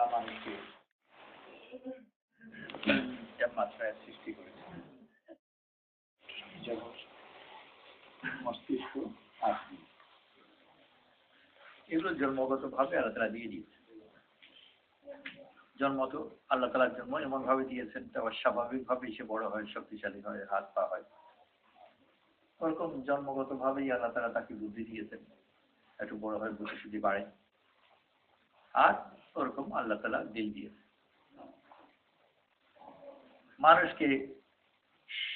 তালা মানুষকে মাত্রায় সৃষ্টি করেছে। মস্তিষ্ক আত্মা এগুলো জন্মগত ভাবে আল্লাহ তালা দিয়ে দিয়েছে। জন্ম তো আল্লাহ তালার জন্ম এমন ভাবে দিয়েছেন আবার স্বাভাবিক ভাবে সে বড় হয়, শক্তিশালী হয়, হাত পা হয়। ওরকম জন্মগত ভাবেই আল্লাহ তালা তাকে বুদ্ধি দিয়েছেন। একটু বড় হয় বুদ্ধি শুদ্ধি বাড়ে। আর ওরকম আল্লাহ তালা দিল দিয়েছে। মানুষকে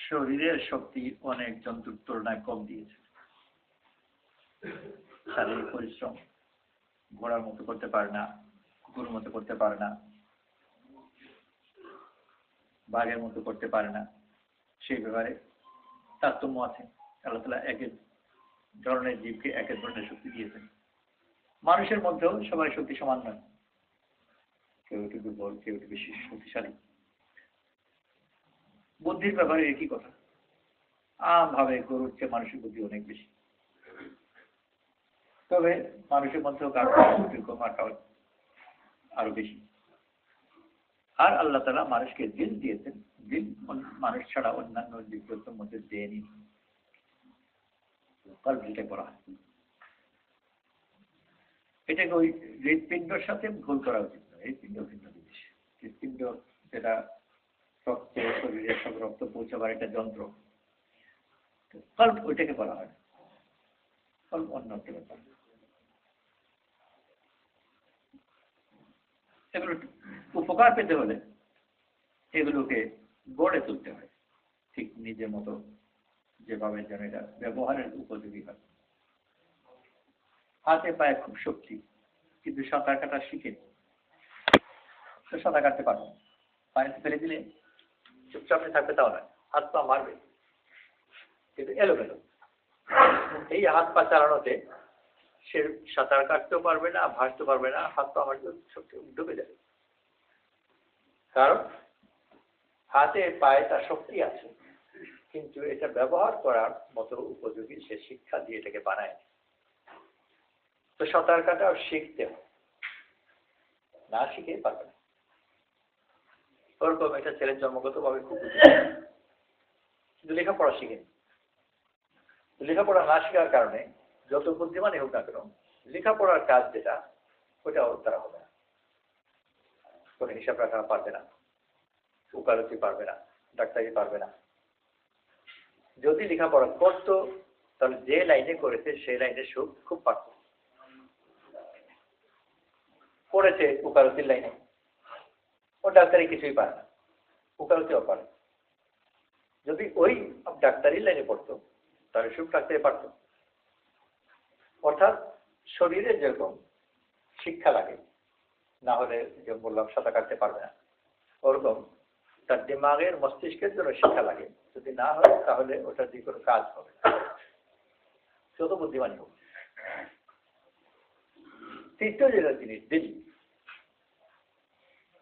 শরীরের শক্তি অনেক জন্তুর তুলনায় কম দিয়েছে। শারীরিক পরিশ্রম ঘোড়ার মতো করতে পারে না কুকুর মতো করতে পারে না, বাঘের মতো করতে পারে না, সেই ব্যাপারে তারতম্য আছে। আল্লাহ তালা এক এক ধরনের জীবকে এক এক ধরনের শক্তি দিয়েছেন। মানুষের মধ্যেও সবাই শক্তি সমান নয়। দুর্বল কেউ একটু বেশি শক্তিশালী। বুদ্ধির ব্যাপারে একই কথা? আম ভাবে গরুর চেয়ে মানুষের বুদ্ধি অনেক বেশি। তবে মানুষের মধ্যেও কারও বুদ্ধির কম আরও বেশি। আর আল্লাহ তালা মানুষকে দিল দিয়েছেন। দিল মানুষ ছাড়া অন্যান্য জীবজন্তুর মধ্যে দেয়নি কল্প যেটা করা হয়। এটাকে ওই হৃদপিণ্ডর সাথে ভুল করা উচিত। নয় হৃৎপিণ্ড ভিন্ন জিনিস। হৃৎপিণ্ড যেটা রক্ত, শরীরে সব রক্ত পৌঁছাবার একটা যন্ত্র। কল্প ওইটাকে বলা হয়। কল্প অন্য একটা ব্যাপার। এগুলো উপকার পেতে হলে এগুলোকে গড়ে তুলতে হয়। ঠিক নিজের মতো যেভাবে যেন এটা ব্যবহারের উপযোগী হয়। হাতে পায়ে খুব শক্তি, কিন্তু সাঁতার কাটা শিখে তো সাঁতার কাটতে পারবে পানিতে ফেলে দিলে চুপচাপে থাকবে, তাও নয়। হাত পা মারবে। কিন্তু এলোমেলো। এই হাত পা চালানোতে সে সাঁতার কাটতেও পারবে না ভাসতে পারবে না, হাত পা মারতে শক্তি ডুবে যাবে। কারণ হাতে পায়ে তার শক্তি আছে, কিন্তু এটা ব্যবহার করার মতো উপযোগী সে শিক্ষা দিয়ে এটাকে বানায়। তো সাঁতার কাটাও শিখতে না শিখেই পারবে না। ওরকম একটা ছেলের জন্মগত ভাবে খুব কিন্তু লেখাপড়া শিখেনি লেখাপড়া না শেখার কারণে যত বুদ্ধিমানই হোক না কেন, লেখাপড়ার কাজ যেটা, ওটা দ্বারা হবে না। কোনো হিসাব রাখা পারবে না। উকালতি পারবে না। ডাক্তারি পারবে না। যদি লেখাপড়া করতো, তাহলে যে লাইনে করেছে সেই লাইনে সুখ খুব পারত। পড়েছে উকালতির লাইনে। ডাক্তারি কিছুই পারে না। উকালতিও পারে যদি ওই ডাক্তারির লাইনে পড়তো, তাহলে সুখ ডাক্তারি পারত। অর্থাৎ শরীরে যেরকম শিক্ষা লাগে, না হলে যে বললাম সাঁতার কাটতে পারবে না। ওরকম তার দিমাগের মস্তিষ্কের জন্য শিক্ষা লাগে। যদি না হয়, তাহলে ওটা দিয়ে কোনো কাজ হবে যত বুদ্ধিমানী হোক। তৃতীয় যেটা জিনিস দিল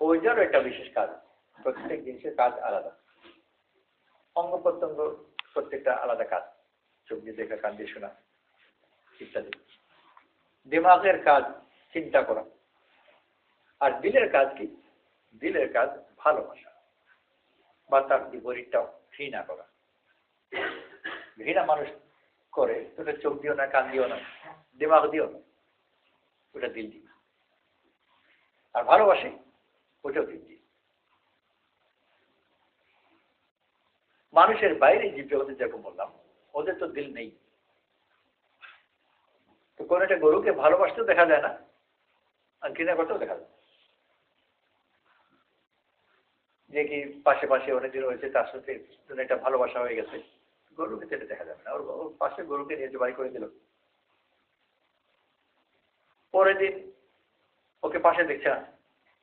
ওইটারও একটা বিশেষ কাজ। প্রত্যেক জিনিসের কাজ আলাদা। অঙ্গ প্রত্যঙ্গ প্রত্যেকটা আলাদা কাজ। চোখ দিয়ে দেখা, কান দিয়ে শোনা ইত্যাদি। দিমাগের কাজ চিন্তা করা। আর দিলের কাজ কি? দিলের কাজ ভালোবাসা। বা তার বিপরীতটাও ঘৃণা করা। ঘৃণা মানুষ করে, ওটা চোখ দিও না কান দিও না দিমাগ দিও না ওটা দিল দিও আর ভালোবাসে দিল দিও মানুষের বাইরে জীব জগতে যেরকম বললাম, ওদের তো দিল নেই। তো কোন একটা গরুকে ভালোবাসতেও দেখা যায় না, আর ঘৃণা করতেও দেখা যায় যে কি পাশে পাশে অনেকদিন হয়েছে তার সাথে একটা ভালোবাসা হয়ে গেছে, গরুকে তেলে দেখা যাবে না। ওর পাশে গরুকে নিয়ে বাড়ি করে দিল। পরের দিন ওকে পাশে দেখছে না।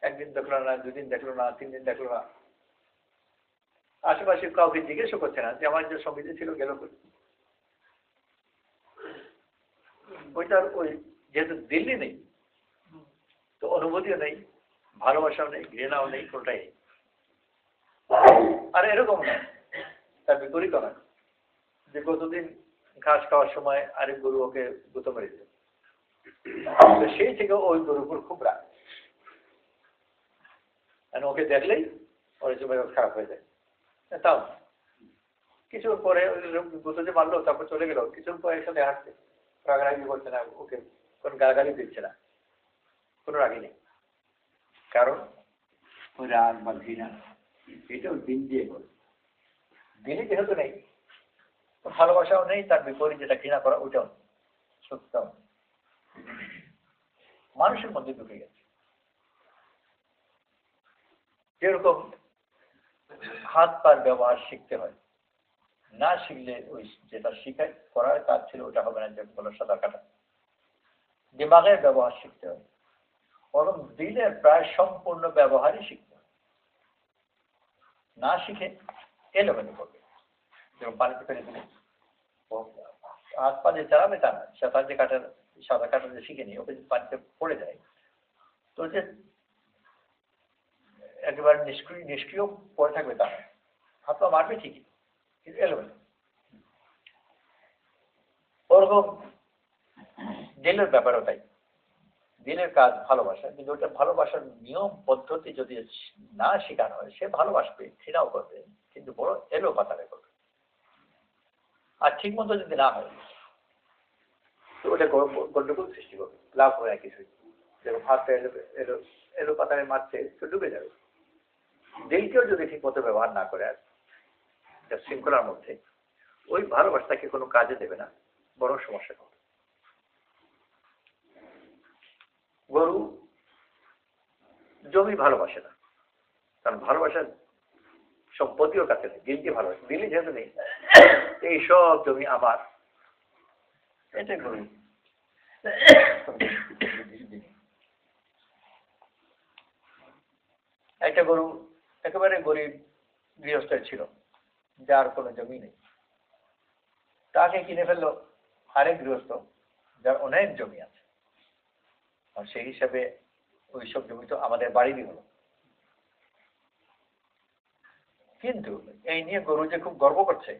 একদিন দেখল না, দুদিন দেখল না তিন দিন দেখল না। আশেপাশে কাউকে জিজ্ঞেসও করছে না যে আমার যে সমিতি ছিল, গেল ওইটার ওই যেহেতু দিল্লি নেই, তো অনুভূতিও নেই, ভালোবাসাও নেই, ঘৃণাও নেই কোনটাই আর এরকম না, তার বিপরীত না যে কতদিন ঘাস খাওয়ার সময় আরেক গরু ওকে গুতো মেরে দিল। সেই থেকে ওই গরুর খুব রাগ। আর ওকে দেখলেই ওর জন্য খারাপ হয়ে যায়। তাও। না। কিছুর পরে গুতো যে, মারলো তারপর চলে গেল। কিছুর পরে একসাথে হাঁটছে। রাগারাগি করছে না। ওকে কোন গালাগালি দিচ্ছে না। কোনো রাগি নেই। কারণ ওই রাগ বা ঘৃণা, এটাও দিন দিয়ে করে দিনে যেহেতু নেই, ভালোবাসাও নেই, তার বিপরীত যেটা ঘৃণা করা, ওইটাও নেই। মানুষের মধ্যে ঢুকে গেছে। যেরকম হাত পার ব্যবহার শিখতে হয়। না শিখলে ওই যেটা শিখায়, করার কাজ ছিল, ওটা হবে না, যে বলো সাঁতার কাটা। দিমাগের ব্যবহার শিখতে হয়। বরং দিলের প্রায় সম্পূর্ণ ব্যবহারই শিখতে হয়। না শিখে এলোমেলো করবে। যেমন পানিতে ফেলে দিলে। হাত পা যে চালাবে তা না সাঁতার যে কাটার সাঁতার কাটা যে শিখে নি ওকে পানিতে পড়ে যায়, তো যে একেবারে নিষ্ক্রিয় নিষ্ক্রিয় পড়ে থাকবে তা হাত পা মারবে ঠিকই, কিন্তু এলোমেলো ওরকম দিলের ব্যাপারও তাই। দিলের কাজ ভালোবাসা, কিন্তু ওটা ভালোবাসার নিয়ম, পদ্ধতি যদি না শেখানো হয়, সে ভালোবাসবে, ঘৃণাও করবে, কিন্তু বড় এলো পাতারে করবে। আর ঠিক মতো যদি না হয়, তো ওটা গন্ডগোল সৃষ্টি করবে। লাভ হয় না কিছুই। যেরকম এলো এলো এলো পাতারে মারছে, তো ডুবে যাবে। দিলকেও যদি ঠিক মতো ব্যবহার না করে আর একটা শৃঙ্খলার মধ্যে ওই ভালোবাসাকে কোনো কাজে দেবে না বড় সমস্যা হবে গরু জমি ভালোবাসে না কারণ ভালোবাসার সম্পত্তিও কাছে নেই দিলকে ভালোবাসে দিলে যেহেতু নেই এই সব জমি আমার। এটাই গরু একটা গরু একেবারে গরিব গৃহস্থের ছিল, যার কোনো জমি নেই। তাকে কিনে ফেলল আরেক গৃহস্থ, যার অনেক জমি আছে। আর সেই হিসাবে ওই সব জমি তো আমাদের বাড়িরই হলো। কিন্তু এই নিয়ে গরু যে খুব গর্ব করছে,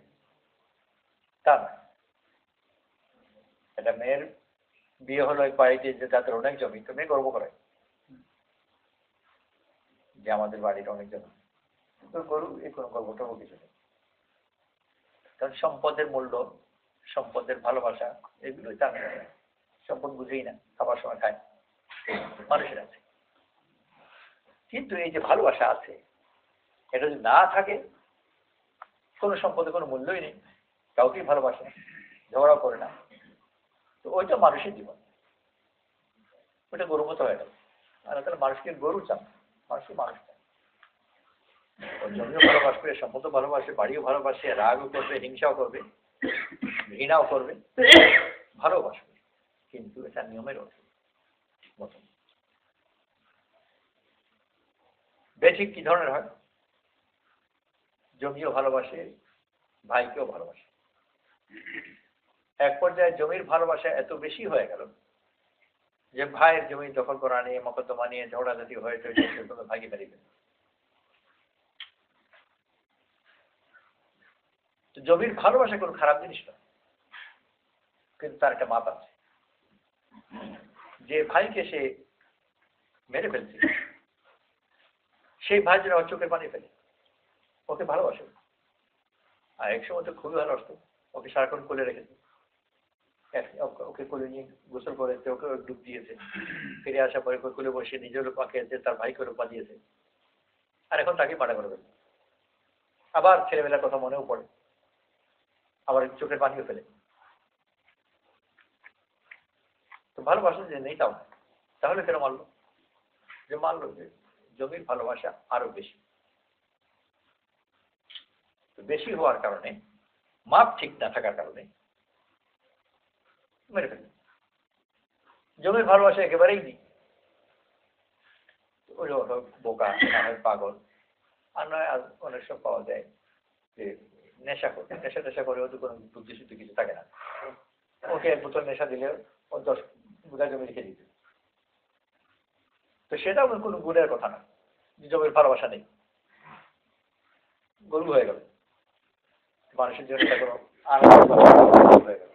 তা না। এটা মেয়ের বিয়ে হলো এক বাড়িতে যে তাদের অনেক জমি তো মেয়ে গর্ব করে যে আমাদের বাড়ির অনেকজন। গরু এই কোনো গর্ব টর্ব কিছু নেই। কারণ সম্পদের মূল্য, সম্পদের ভালোবাসা, এগুলোই তার সম্পদ বুঝেই না, খাবার সময় খায়। মানুষের আছে। কিন্তু এই যে ভালোবাসা আছে, এটা যদি না থাকে, কোনো সম্পদে কোনো মূল্যই নেই। কাউকেই ভালোবাসে ঝগড়াও করে না। তো ওইটা মানুষের জীবন। ওইটা গরুর মতো হয়ে গেল। আর তাহলে মানুষকে গরু চান মানুষকে মানুষ জমিও ভালোবাসবে সম্পদও ভালোবাসে বাড়িও ভালোবাসে, রাগও করবে, হিংসাও করবে, ঘৃণাও করবে, ভালোবাসবে। কিন্তু এটা নিয়মের মতন। বেঠিক কি ধরনের হয়? জমিও ভালোবাসে, ভাইকেও ভালোবাসে। এক পর্যায়ে জমির ভালোবাসা এত বেশি হয়ে গেল যে ভাইয়ের জমি দখল করা নিয়ে, মকদ্দমা নিয়ে ঝগড়াঝাটি হয়ে সেগুলো ভাইকে বেরিয়ে তো জমির ভালোবাসা কোনো খারাপ জিনিস না কিন্তু তার একটা মাপ আছে। যে ভাইকে সে মেরে ফেলছে, সেই ভাই যেন চোখের পানি ফেলে, ওকে ভালোবাসে। আর এক সময় তো খুবই ভালোবাসতো ওকে সারাক্ষণ কোলে রেখেছে। ওকে- ওকে কোলে নিয়ে গোসল করেছে ওকে ডুব দিয়েছে। ফিরে আসার পরে কোলে বসে নিজেরও পা খেয়েছে তার ভাইকে রূপা দিয়েছে আর এখন তাকে মানা করে ফেলে আবার ছেলেবেলার কথা মনেও পড়ে। আবার চোখের পানিও ফেলে। তো ভালোবাসা যে নেই তাও তাহলে কেন মারলো যে মারলো যে জমির ভালোবাসা আরও বেশি। বেশি হওয়ার কারণে, মাপ ঠিক না থাকার কারণে মেরে ফেলবে জমির ভালোবাসা একেবারেই নেই। ওই বোকা পাগল। আর নয়, আর অনেক সব পাওয়া যায় যে নেশা করে, নেশা টেশা করে ওদের কোনো বুদ্ধি শুদ্ধি কিছু থাকে না। ওকে এক বোতল নেশা দিলে ও দশ বিঘা জমি লিখে দিতে। তো সেটা কোনো গুণের কথা না জমির ভালোবাসা নেই। গরু হয়ে গেল। মানুষের জন্য কোনো আনন্দ হয়ে গেল।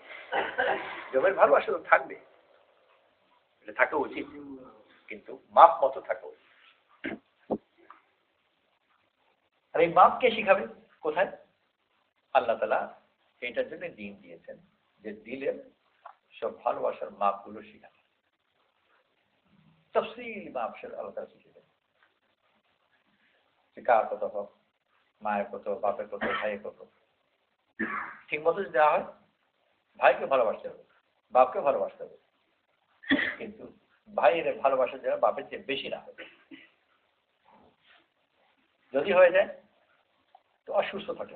জমির ভালোবাসা তো থাকবে। এটা থাকা উচিত, কিন্তু মাপ মতো থাকা উচিত। আর এই মাপ কে শিখাবে? কোথায়? আল্লাহ তালা এটার জন্য দিন দিয়েছেন যে দিলের সব ভালোবাসার মাপগুলো শিখাবে। তফসিল মাপ সে আল্লাহ তালা শিখে দেন যে কার কত হোক, মায়ের কত, বাপের কত, ভাইয়ের কত। ঠিক মতো যদি দেওয়া হয় ভাইকে ভালোবাসতে হবে, বাপকে ভালোবাসতে হবে। কিন্তু ভাইয়ের ভালোবাসা যেন বাপের চেয়ে বেশি না যদি হয়ে যায়, তো অসুস্থ থাকে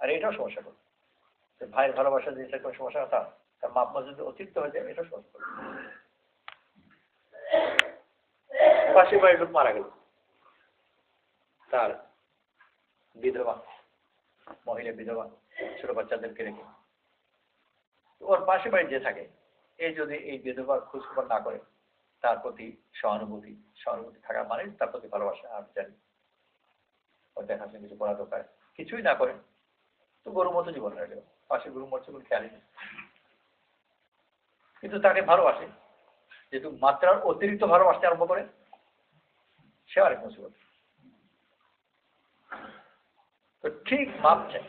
আর এটাও সমস্যা করবে। ভাইয়ের ভালোবাসা জিনিসটা কোনো সমস্যা না তার মাপ যদি অতিরিক্ত হয়ে যায়, এটাও সমস্যা করবে। পাশের বাড়ির লোক মারা গেল। তার বিধবা, মহিলা বিধবা, ছোট বাচ্চাদেরকে রেখে ওর পাশে বাড়ি যে থাকে। এই যদি এই বিধবার খোঁজখবর না করে, তার প্রতি সহানুভূতি সহানুভূতি থাকা মানে তার প্রতি ভালোবাসা, আমি জানি। ওর দেখাশোনা কিছু করা দরকার, কিছুই না করে, তো গরুর মতো জীবন গেল। পাশে গরু মরছে কোনো খেয়ালই নেই। কিন্তু তাকে ভালোবাসে, যেহেতু মাত্রার অতিরিক্ত ভালোবাসতে আরম্ভ করে, সে আরেক মুসিবত। তো ঠিক মাপ চাই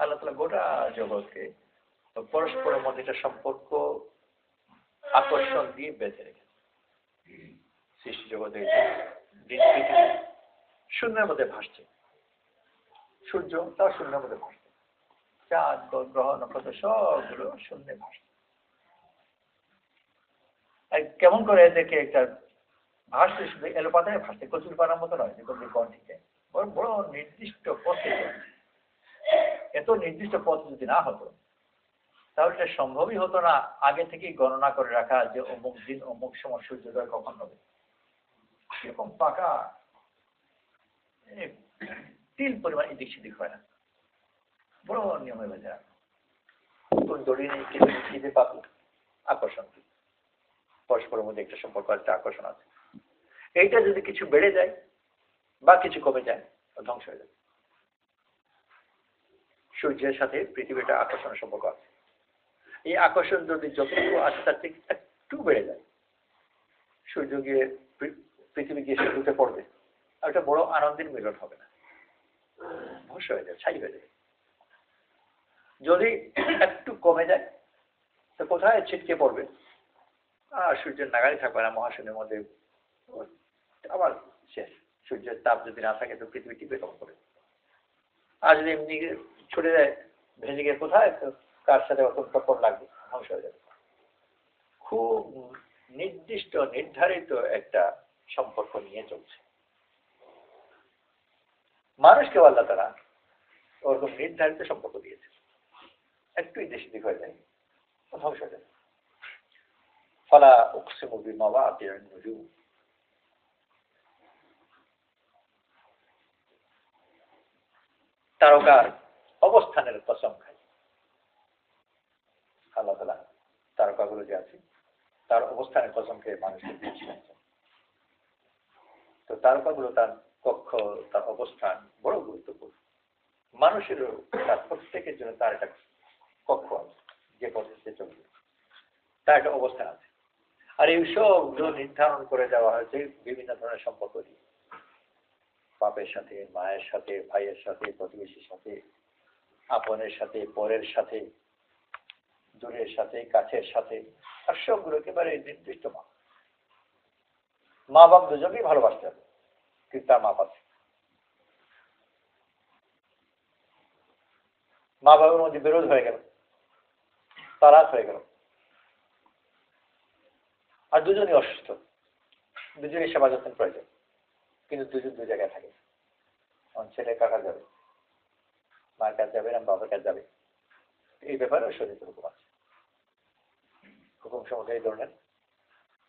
আল্লাহ তালা গোটা জগৎকে পরস্পরের মধ্যে একটা সম্পর্ক, আকর্ষণ দিয়ে বেঁধে রেখেছে। সৃষ্টি জগতে শূন্যের মধ্যে ভাসছে। সূর্য তাও শূন্যের মধ্যে ভাসছে। চাঁদ গ্রহ, নক্ষত্র সবগুলো শূন্যে ভাসছে। আর কেমন করে এদেরকে একটা ভাসছে, শুধু এলো পাতায় ভাসছে, কচুর পানার মতো নয় কচুর কন বড় বড় নির্দিষ্ট পথে এত নির্দিষ্ট পথ যদি না হতো তাহলে এটা সম্ভবই হতো না আগে থেকেই গণনা করে রাখা যে অমুক দিন অমুক সময় সূর্যোদয় কখন হবে। এরকম পাকা তিল পরিমাণ এদিক সেদিক হয় না। বড় নিয়মে বেঁধে রাখা কোন দড়ি নেই কিন্তু পাবো আকর্ষণ পরস্পরের মধ্যে একটা সম্পর্ক একটা আকর্ষণ আছে। এইটা যদি কিছু বেড়ে যায় বা কিছু কমে যায়, ধ্বংস হয়ে যাবে। সূর্যের সাথে পৃথিবীটা আকর্ষণের সম্পর্ক আছে। এই আকর্ষণ যদি যতটুকু আছে তার থেকে একটু বেড়ে যায়। সূর্য গিয়ে পৃথিবী গিয়ে সূর্যতে পড়বে। আর একটা বড় আনন্দের মিলন হবে না। ভস্য হয়ে যায় ছাই হয়ে যায় যদি একটু কমে যায়, তো কোথায় ছিটকে পড়বে? আর সূর্যের নাগারি থাকবে না, মহাশূন্যের মধ্যে। আবার শেষ। সূর্যের তাপ যদি না থাকে, তো পৃথিবী টিপে কম করে। আর যদি এমনি ছুটে যায় ভেজে গিয়ে কোথায়? কার সাথে অত তপন লাগবে? ধ্বংস হয়ে যাবে। খুব নির্দিষ্ট, নির্ধারিত একটা সম্পর্ক নিয়ে চলছে। মানুষকে আল্লাহ তারা ওরকম নির্ধারিত সম্পর্ক দিয়েছে। একটু দেশি দিক হয়ে যায়, ধ্বংস হয়ে যাবে ফলা উকসিমু বিমাওয়াতির নুজুম। তারকার অবস্থানের কসম আল্লাহ তালা তারকাগুলো যে আছে, তার অবস্থানের কসমকে মানুষকে দিয়েছিলেন তো তারকাগুলো তার কক্ষ, তার অবস্থান বড় গুরুত্বপূর্ণ। মানুষেরও তার প্রত্যেকের জন্য তার একটা কক্ষ আছে, যে পথে চলবে। তার একটা অবস্থান আছে। আর এই সবগুলো নির্ধারণ করে দেওয়া হয়েছে বিভিন্ন ধরনের সম্পর্ক দিয়ে বাপের সাথে, মায়ের সাথে, ভাইয়ের সাথে, প্রতিবেশীর সাথে, আপনের সাথে, পরের সাথে দূরের সাথে, কাছের সাথে আর সবগুলো একেবারে নির্দিষ্ট মা। মা বাপ দুজনকেই ভালোবাসতে হবে, কিন্তু তার মাপ আছে। মা বাবার মধ্যে বিরোধ হয়ে গেল তারাক হয়ে গেল। আর দুজনই অসুস্থ, দুজনই সেবা যত্ন প্রয়োজন, কিন্তু দুজন দু জায়গায় থাকে। আমার ছেলে কাকা যাবে? মার কাছে যাবে না বাবার কাছে যাবে? এই ব্যাপারে শরীর হুকুম আছে হুকুম এই ধরনের।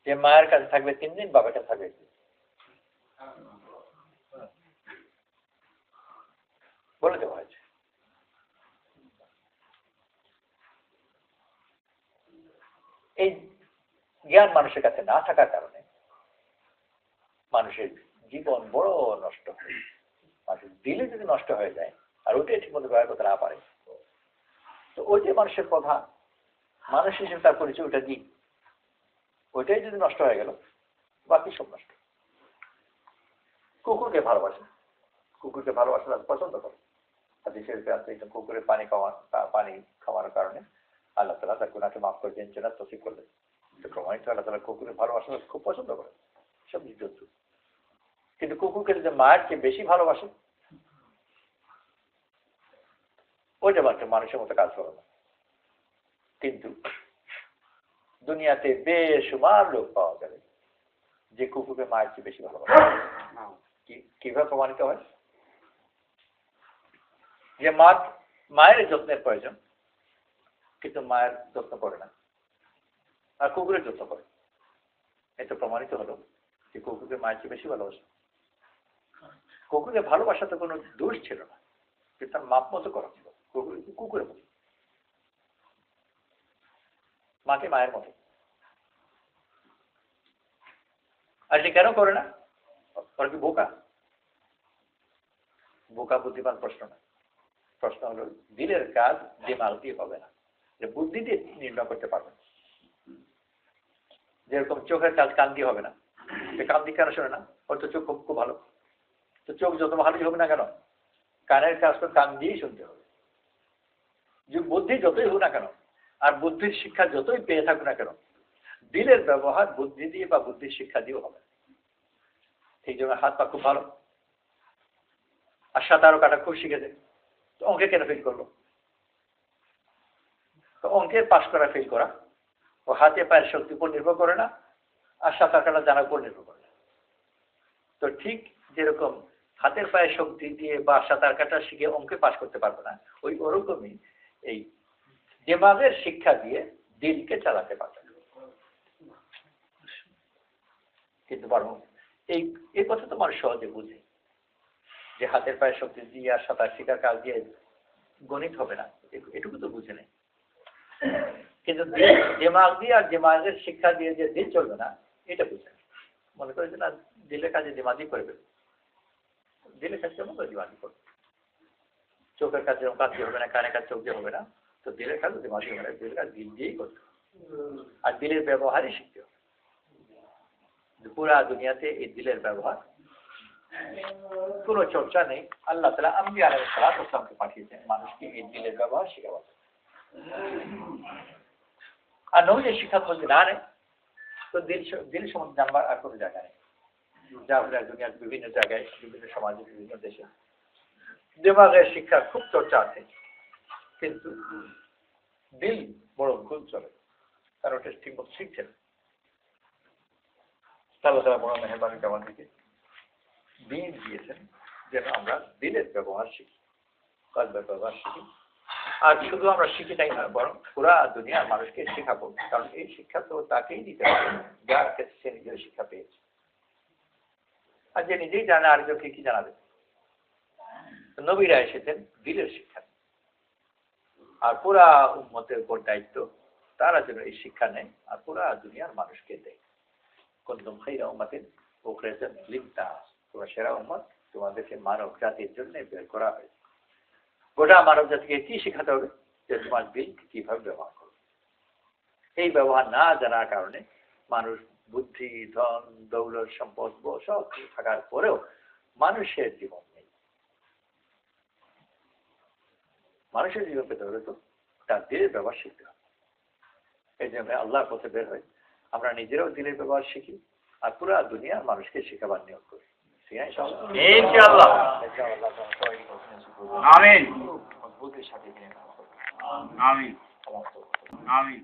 যে মায়ের কাছে থাকবে তিন দিন বাবার কাছে থাকবে বলে দেওয়া হয়েছে। এই জ্ঞান মানুষের কাছে না থাকার কারণে মানুষের জীবন বড় নষ্ট হয়। মানুষের দিলে যদি নষ্ট হয়ে যায়, আর ওইটাই ঠিক মতো ব্যবহার করতে না পারে, তো ওই যে মানুষের প্রধান মানুষ হিসেবে তার পরিচয় ওটা দিই ওইটাই যদি নষ্ট হয়ে গেল, বাকি সব নষ্ট। কুকুরকে ভালোবাসে কুকুরকে ভালোবাসা পছন্দ করে। হাদিসের আছে এটা কুকুরের পানি খাওয়া পানি খাওয়ানোর কারণে আল্লাহ তালা তার গুণাকে মাফ করে দিন জন্য তসিব করলেন প্রমাণিত আল্লাহ তালা কুকুরের ভালোবাসা খুব পছন্দ করে। সব জন্তু কিন্তু কুকুরকে যদি মায়ের চেয়ে বেশি ভালোবাসে, ওইটা মানুষের মতো কাজ করে না। কিন্তু দুনিয়াতে বেশুমার লোক পাওয়া যাবে। যে কুকুরকে মায়ের চেয়ে বেশি ভালোবাসে। কীভাবে প্রমাণিত হয়? যে মা, মায়ের যত্নের প্রয়োজন, কিন্তু মায়ের যত্ন করে না। আর কুকুরের যত্ন করে। এটা প্রমাণিত হলো যে কুকুরকে মায়ের চেয়ে বেশি ভালোবাসে। কুকুরের ভালোবাসাতে কোনো দোষ ছিল না। কিন্তু তার মাপ মতো করা ছিল। কুকুর, কুকুরের মতো। মাকে মায়ের মতো। আর সে কেন করে না? ওরা কি বোকা? বোকা বুদ্ধিমান প্রশ্ন না। প্রশ্ন হলো, দিলের কাজ দিমাগ দিয়ে হবে না। যে বুদ্ধি দিয়ে নির্ণয় করতে পারবে না। যেরকম চোখের কাজ কান দিয়ে হবে না। সে কান দিয়ে কেন শোনে না? ওর তো চোখ খুব খুব ভালো। তো চোখ যত ভালোই হোক না কেন, কানের কাজ তো কান দিয়েই শুনতে হবে। যে বুদ্ধি যতই হোক না কেন আর বুদ্ধির শিক্ষা যতই পেয়ে থাকুক না কেন, দিলের ব্যবহার বুদ্ধি দিয়ে বা বুদ্ধির শিক্ষা দিয়েও হবে। এই জন্য হাত পা খুব ভালো। আর সাঁতারও কাটা খুব শিখেছে। তো অঙ্কে কেন ফেল করল? তো অঙ্কের পাশ করা ফেল করা। ও হাতে পায়ের শক্তির উপর নির্ভর করে না, আর সাঁতার কাটা জানার উপর নির্ভর করে না। তো ঠিক যেরকম হাতের পায়ের শক্তি দিয়ে বা সাঁতার কাটা শিখে অঙ্কে পাশ করতে পারবে না, ওই ওরকমই এই দেমাগের শিক্ষা দিয়ে দিনকে চালাতে পারবে কিন্তু বরং এই এই কথা তো মানুষ সহজে বুঝে। যে হাতের পায়ের শক্তি দিয়ে আর সাঁতার শিকার কাজ দিয়ে গণিত হবে না এটুকু তো বুঝে নেই। কিন্তু দিমাগ দিয়ে আর দিমাগের শিক্ষা দিয়ে যে দিন চলবে না, এটা বুঝে মনে করে যে না, দিলের কাজে দিমাগই করবে। দিলের কাজ কেমন করে দিমাগই করবে? চোখের কাজ যেরকম কাজ দিয়ে হবে না, কানের কাজ চোখ দিয়ে হবে না। তো দিলের কাজ দিমাগই হবে না দিলের কাজ দিল দিয়েই করতে হবে। আর দিলের ব্যবহারই শিখতে হবে। পুরা দুনিয়াতে এই দিলের ব্যবহার। কোনো চর্চা নেই। আল্লাহ তালা আমি আলহ সালামকে পাঠিয়েছেন। মানুষকে এই দিলের ব্যবহার শেখাবার আর নবীদের শিক্ষা যদি না নেই। তো দিল দিল সম্বন্ধে জানবার আর কোনো জায়গা নেই। যা আমরা দুনিয়ার বিভিন্ন জায়গায়, বিভিন্ন সমাজে, বিভিন্ন দেশে। দেমাগের শিক্ষা খুব চর্চা আছে। কিন্তু দিল বড় ভুল চলে। কারণ ওটা ঠিক মতো শিখছে না। আল্লাহ তালা বড় মেহরবানি আমাদেরকে দিন দিয়েছেন যেন আমরা দিলের ব্যবহার শিখি, কলবের ব্যবহার শিখি। আর শুধু আমরা শিখি তাই নয়, বরং পুরা দুনিয়ার মানুষকে শেখাবো। কারণ এই শিক্ষা তো তাকেই দিতে পারে যার ক্ষেত্রে সে নিজের শিক্ষা পেয়েছে। আর যে নিজেই জানে আরেকজনকে কি জানাবে? নবীরা এসেছেন দিলের শিক্ষা। আর পুরা উম্মতের উপর দায়িত্ব। তারা যেন এই শিক্ষা নেয় আর পুরা দুনিয়ার মানুষকে দেয়। কুনতুম খাইরা উম্মাতিন উখরিজাত লিন-নাস তোমরা সেরা উম্মত তোমাদেরকে মানব জাতির জন্য বের করা হয়েছে গোটা মানব জাতিকে কি শেখাতে হবে? যে তোমার দিল কীভাবে ব্যবহার করবে এই ব্যবহার না জানার কারণে মানুষ বুদ্ধি, ধন, দৌলত, সম্পদ সব থাকার পরেও মানুষের জীবন নেই মানুষের জীবন পেতে হলে তো তার দিনের ব্যবহার শিখতে হবে। এই জন্য আল্লাহর পথে বের হয় আমরা নিজেরাও দিনের ব্যবহার শিখি আর পুরা দুনিয়ার মানুষকে শেখাবার নিয়োগ করি। আমি ইনশাআল্লাহ। আমিন। আমিন। আমিন।